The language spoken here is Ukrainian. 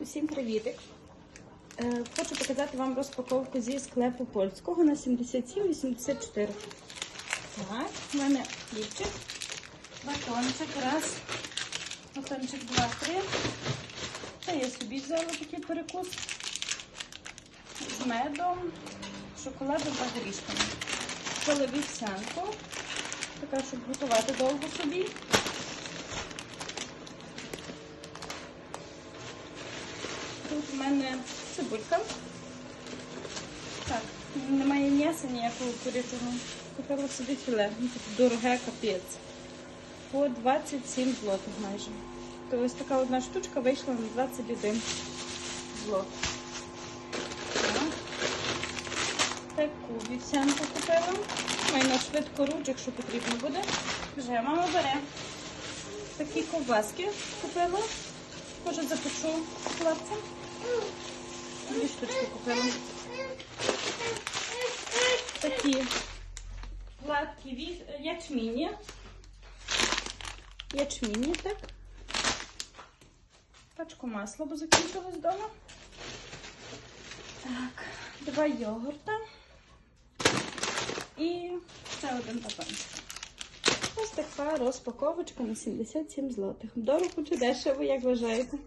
Усім привітик! Е, Хочу показати вам розпаковку зі склепу польського на 77,84. Так, в мене хлібчик, батончик, раз, батончик, два, три. Це я собі взяла такий перекус з медом, шоколадом та горішками. Взяла вівсянку, така, щоб готувати довго собі. В мене цибулька. Так, немає м'яса ніякого курячого. Купила собі філе. Ну, дороге капець. По 27 злотих майже. То ось така одна штучка вийшла на 21 злот. Таку вівсянку купила. Маю на швидко руч, якщо потрібно буде. Вже мама бере. Такі ковбаски купила. Може запечу хлопцям. Дві штучки купила. Такі гладкі ячміні. Ячміні, так. Пачку масла, бо закінчилось вдома. Так, два йогурта. І ще один батончик. Ось така розпаковочка на 77 злотих. Дорого чи дешево, як вважаєте?